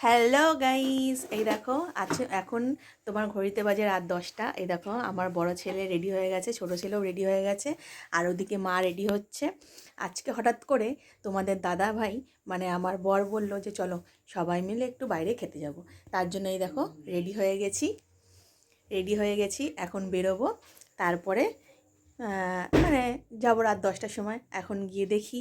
Hello guys এই দেখো আছে এখন তোমার ঘড়িতে বাজে রাত দশটা। এই দেখো, আমার বড় ছেলে রেডি হয়ে গেছে, ছোট ছেলেও রেডি হয়ে গেছে, আর ওদিকে মা রেডি হচ্ছে। আজকে হঠাৎ করে তোমাদের দাদা ভাই মানে আমার বর বলল যে, চলো সবাই মিলে একটু বাইরে খেতে যাব। তার জন্য এই দেখো রেডি হয়ে গেছি রেডি হয়ে গেছি, এখন বেরোবো। তারপরে মানে যাব রাত দশটার সময়। এখন গিয়ে দেখি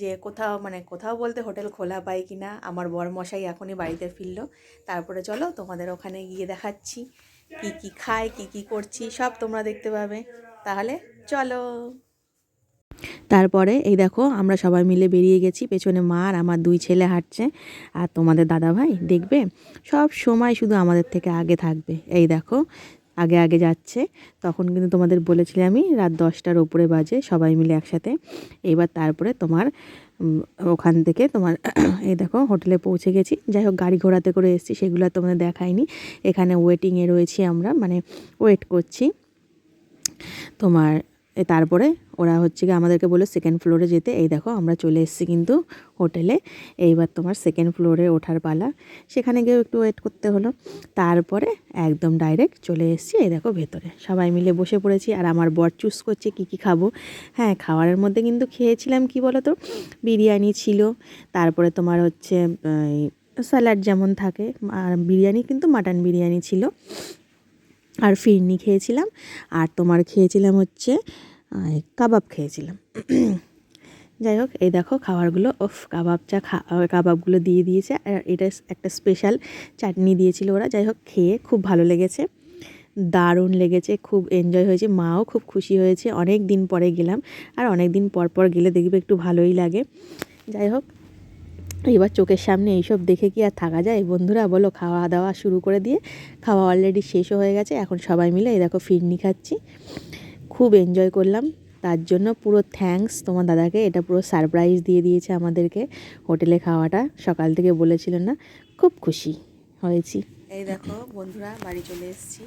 যে কোথাও মানে কোথাও বলতে হোটেল খোলা পাই কি না, আমার বরমশাই এখনই বাড়িতে ফিরলো। তারপরে চলো তোমাদের ওখানে গিয়ে দেখাচ্ছি, কি কি খায় কি কি করছি, সব তোমরা দেখতে পাবে। তাহলে চলো। তারপরে এই দেখো, আমরা সবাই মিলে বেরিয়ে গেছি, পেছনে মা আর আমার দুই ছেলে হাঁটছে। আর তোমাদের দাদা ভাই দেখবে, সব সময় শুধু আমাদের থেকে আগে থাকবে। এই দেখো আগে আগে যাচ্ছে। তখন কিন্তু তোমাদের বলেছিলে আমি রাত দশটার ওপরে বাজে, সবাই মিলে একসাথে। এবার তারপরে তোমার ওখান থেকে তোমার, এই দেখো হোটেলে পৌঁছে গেছি। যাই হোক, গাড়ি ঘোড়াতে করে এসেছি, সেগুলো তোমাদের দেখাইনি। এখানে ওয়েটিংয়ে রয়েছি আমরা মানে ওয়েট করছি। তোমার তারপরে ওরা হচ্ছে কি আমাদেরকে বলে সেকেন্ড ফ্লোরে যেতে। এই দেখো আমরা চলে এসেছি কিন্তু হোটেলে এইবার তোমার সেকেন্ড ফ্লোরে ওঠার পালা। সেখানে গিয়েও একটু ওয়েট করতে হলো। তারপরে একদম ডাইরেক্ট চলে এসেছি, এই দেখো ভেতরে। সবাই মিলে বসে পড়েছি আর আমার বর চুজ করছে কী কী খাব। হ্যাঁ খাওয়ারের মধ্যে কিন্তু খেয়েছিলাম কি বলো তো বিরিয়ানি ছিল। তারপরে তোমার হচ্ছে স্যালাড যেমন থাকে, আর বিরিয়ানি কিন্তু মাটন বিরিয়ানি ছিল। আর ফিরনি খেয়েছিলাম। আর তোমার খেয়েছিলাম হচ্ছে কাবাব খেয়েছিলাম। যাই হোক, এই দেখো খাবারগুলো ওফ কাবাব চা খা কাবাবগুলো দিয়ে দিয়েছে। আর এটা একটা স্পেশাল চাটনি দিয়েছিল ওরা। যাই হোক, খেয়ে খুব ভালো লেগেছে। দারুণ লেগেছে, খুব এনজয় হয়েছে। মাও খুব খুশি হয়েছে। অনেক দিন পরে গেলাম, আর অনেক দিন পর পর গেলে দেখবে একটু ভালোই লাগে। যাই হোক এবার চোখের সামনে এইসব দেখে কি আর থাকা যায়? বন্ধুরা, বলো খাওয়া দাওয়া শুরু করে দিয়ে খাওয়া অলরেডি শেষও হয়ে গেছে, এখন সবাই মিলে এই দেখো ফিরনি খাচ্ছি। খুব এনজয় করলাম। তার জন্য পুরো থ্যাঙ্কস তোমার দাদাকে, এটা পুরো সারপ্রাইজ দিয়ে দিয়েছে আমাদেরকে হোটেলে খাওয়াটা। সকাল থেকে বলেছিল না, খুব খুশি হয়েছি। এই দেখো বন্ধুরা, বাড়ি চলে এসেছি।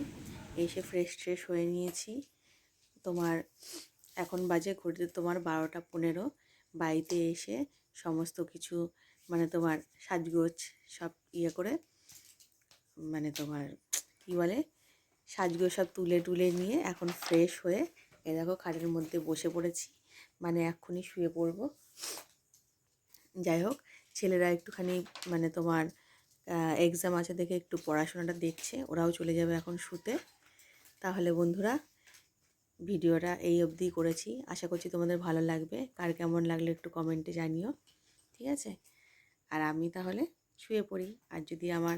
এসে ফ্রেশ ট্রেশ হয়ে নিয়েছি। তোমার এখন বাজে ঘড়িতে তোমার বারোটা পনেরো। বাড়িতে এসে সমস্ত কিছু মানে তোমার সাজগোজ সব ইয়ে করে মানে তোমার কী বলে, সাজগোজ সব তুলে টুলে নিয়ে এখন ফ্রেশ হয়ে, এ দেখো খাটের মধ্যে বসে পড়েছি মানে এক্ষুনি শুয়ে পড়ব। যাই হোক ছেলেরা একটুখানি মানে তোমার এক্সাম আছে দেখে একটু পড়াশোনাটা দেখছে, ওরাও চলে যাবে এখন শুতে। তাহলে বন্ধুরা, ভিডিওটা এই অবধি করেছি। আশা করছি তোমাদের ভালো লাগবে। কার কেমন লাগলে একটু কমেন্টে জানিও, ঠিক আছে? আর আমি তাহলে শুয়ে পড়ি। আর যদি আমার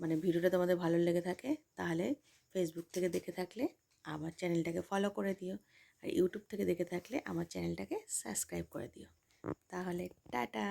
মানে ভিডিওটা তোমাদের ভালো লেগে থাকে, তাহলে ফেসবুক থেকে দেখে থাকলে আমার চ্যানেলটাকে ফলো করে দিও। আর ইউটিউব থেকে দেখে থাকলে আমার চ্যানেলটাকে সাবস্ক্রাইব করে দিও। তাহলে টাটা!